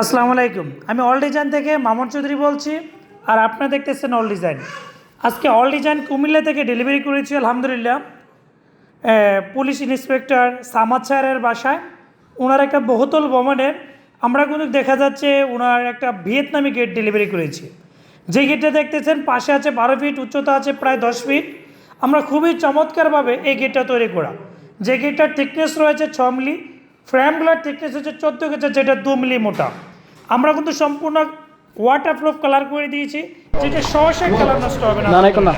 আসসালামু আলাইকুম। আমি অল ডিজাইন থেকে মামুন চৌধুরী বলছি, আর আপনারা দেখতেছেন অল ডিজাইন। আজকে অল ডিজাইন কুমিল্লা থেকে ডেলিভারি করেছি, আলহামদুলিল্লাহ। পুলিশ ইন্সপেক্টর সামাদ স্যারের বাসায়। ওনার একটা বহুতল ভবনের, আমরা কিন্তু দেখা যাচ্ছে ওনার একটা ভিয়েতনামি গেট ডেলিভারি করেছি। যে গেটটা দেখতেছেন, পাশে আছে বারো ফিট, উচ্চতা আছে প্রায় দশ ফিট। আমরা খুবই চমৎকারভাবে এই গেটটা তৈরি করা। যে গেটটার থিকনেস রয়েছে ছ মিলি ফ্রেমগুলোর থিকনেস হচ্ছে চোদ্দ গেছে যেটা দু মিলি মোটা আমরা কিন্তু সম্পূর্ণ ওয়াটার প্রুফ কালার করে দিয়েছি, যেটা সহসা কালার নষ্ট হবে না। না।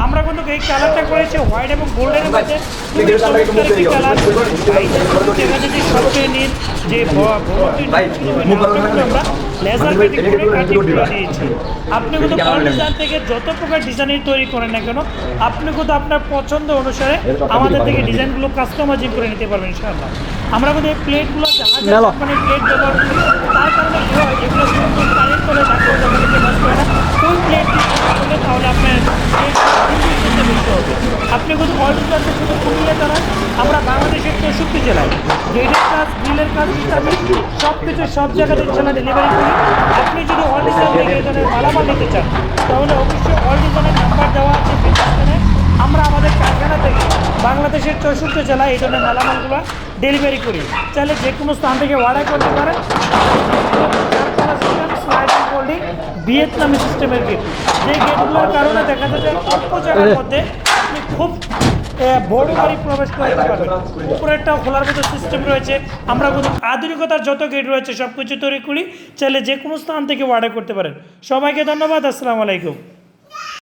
আমরা কিন্তু এই কালারটা করেছি হোয়াইট এবং গোল্ডের মধ্যে। খুবই চমৎকার একটি কালার এই যে সবচেয়ে নীল যে ভ- ভবনটি ছিল, ওটা আমরা লেজার পেটিং করে কাটিং করে দিয়েছি আপনি কিন্তু ডিজাইন থেকে যত প্রকার ডিজাইনের তৈরি করেন না কেন আপনি কিন্তু আপনার পছন্দ অনুসারে আমাদের থেকে ডিজাইনগুলো কাস্টমাইজিং করে নিতে পারবেন ইনশাআল্লাহ। আমরা কিন্তু এই প্লেটগুলো জাহাজের প্লেট ব্যবহার করি তার কারণে এগুলো কিন্তু কারেন্ট করে ডাক্তার যখন নষ্ট হয় না ওই প্লেট করলে তাহলে আপনার plate করতে বেশি হবে আপনি কিন্তু অল্টারনেটিভ শুধু কুমিল্লা দ্বারা আমরা বাংলাদেশের চৌষট্টি জেলায়। গেটের কাজ গ্রিলের কাজ ইত্যাদি সব কিছু সব জায়গাতে ইনশাল্লাহ ডেলিভারি করি। আপনি যদি অল থেকে ধরনের মালামাল নিতে চান তাহলে অবশ্যই অল ডিজাইনের নাম্বার দেওয়া আছে আমরা আমাদের কারখানা থেকে বাংলাদেশের চৌষট্টি জেলায় এই ধরনের মালামালগুলো ডেলিভারি করি। চাইলে যে কোনো স্থান থেকে অর্ডার করতে পারেন। ভিয়েতনামি সিস্টেমের গেট যে গেটগুলোর কারণে দেখা যাচ্ছে অল্প জায়গার মধ্যে খুব বড় গাড়ি প্রবেশ করতে পারবে। উপরেরটাও খোলার মতো সিস্টেম রয়েছে। আমরা কিন্তু আধুনিকতার যত গেট রয়েছে সব কিছু তৈরি করি। চাইলে যে কোনো স্থান থেকে অর্ডার করতে পারেন। সবাইকে ধন্যবাদ আসসালামু আলাইকুম।